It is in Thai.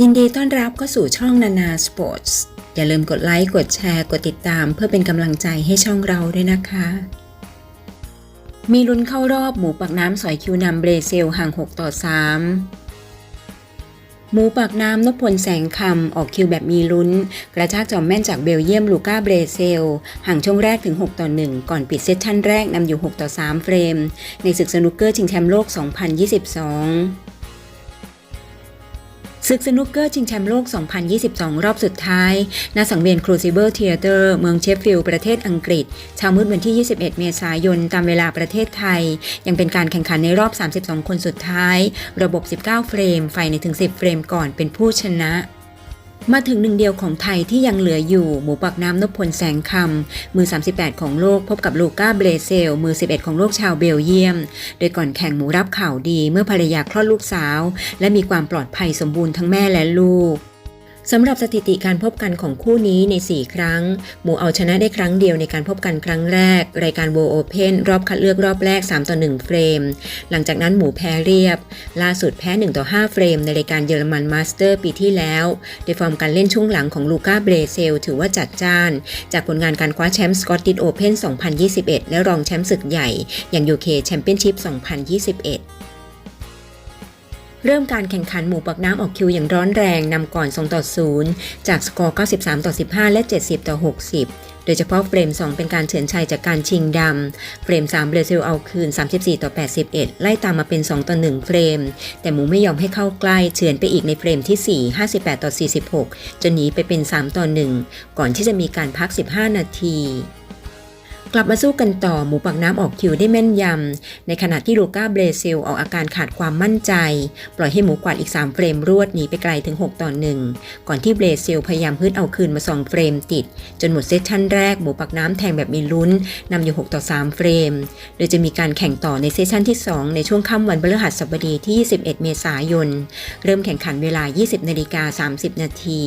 ยินดีต้อนรับเข้าสู่ช่องนานาสปอร์ตส์อย่าลืมกดไลค์ กดแชร์ กดติดตาม เพื่อเป็นกำลังใจให้ช่องเราด้วยนะคะ มีลุ้นเข้ารอบหมูปักน้ำสอยคิวนำเบรเซลห่าง 6 ต่อ 3 หมูปากน้ำนพพลแสงคำออกคิวแบบมีลุ้น กระชากจอมแม่นจากเบลเยียมลูก้าเบรเซล ห่างช่วงแรกถึง 6 ต่อ 1 ก่อนปิดเซตชั่นแรกนำอยู่ 6 ต่อ 3 เฟรม ในศึกสนุกเกอร์ชิงแชมป์โลก 2022 ศึกสนุกเกอร์ชิงแชมป์โลก 2022 รอบสุดท้าย ณ สังเวียนครูซิเบิลเทเตอร์เมืองเชฟฟิลด์ประเทศอังกฤษ เช้ามืดวันที่ 21 เมษายน ตามเวลาประเทศไทย ยังเป็นการแข่งขันในรอบ 32 คนสุดท้าย ระบบ 19 เฟรม ไฟในถึง 10 เฟรมก่อนเป็นผู้ชนะ มาถึงหนึ่งเดียวของไทยที่ยังเหลืออยู่ หมูปักน้ำนพพลแสงคำ มือ 38 ของโลกพบกับลูก้าเบรเซล มือ 11 ของโลกชาวเบลเยียม โดยก่อนแข่งหมูรับข่าวดีเมื่อภรรยาคลอดลูกสาว และมีความปลอดภัยสมบูรณ์ทั้งแม่และลูก สำหรับสถิติการพบกันของคู่นี้ใน 4 ครั้ง หมูเอาชนะได้ครั้งเดียวในการพบกันครั้งแรก รายการโวโอเพนรอบคัดเลือกรอบแรก 3 ต่อ 1 เฟรม หลังจากนั้นหมูแพ้เรียบ ล่าสุดแพ้ 1 ต่อ 5 เฟรม ในรายการเยอรมันมาสเตอร์ปีที่แล้วโดยฟอร์มการเล่นช่วงหลังของลูก้าเบรเซลถือว่าจัดจ้าน จากผลงานการคว้าแชมป์สกอตติชโอเพน2021 และรองแชมป์ศึกใหญ่ อย่าง UK Championship 2021 เริ่มการแข่งขันหมูปักน้ำออกคิวอย่างร้อนแรงนำก่อน 2 ต่อ 0 จากสกอร์ 93 ต่อ 15 และ 70 ต่อ 60 โดยเฉพาะเฟรม 2 เป็นการเฉือนชัยจากการชิงดำ เฟรม 3 เบรเซลเอาคืน 34 ต่อ 81 ไล่ตามมาเป็น 2 ต่อ 1 เฟรม แต่หมูไม่ยอมให้เข้าใกล้เฉือนไปอีกในเฟรมที่ 4 58 ต่อ 46 จนหนีไปเป็น 3 ต่อ 1 ก่อนที่จะมีการพัก 15 นาที กลับมาสู้กันต่อหมูปักน้ำออกคิวได้แม่นยำ ในขณะที่ลูก้าเบรเซลออกอาการขาดความมั่นใจ ปล่อยให้หมูกวาดอีก 3 เฟรมรวดหนีไปไกลถึง 6 ต่อ 1 ก่อนที่เบรเซลพยายามฮึดเอาคืนมา 2 เฟรมติด จนหมดเซสชั่นแรกหมูปักน้ำแทงแบบมีลุ้นนำอยู่ 6 ต่อ 3 เฟรม โดยจะมีการแข่งต่อในเซสชั่นที่ 2 ในช่วงค่ำวันพฤหัสบดีที่ 21 เมษายน เริ่มแข่งขันเวลา 20นาฬิกา30 นาที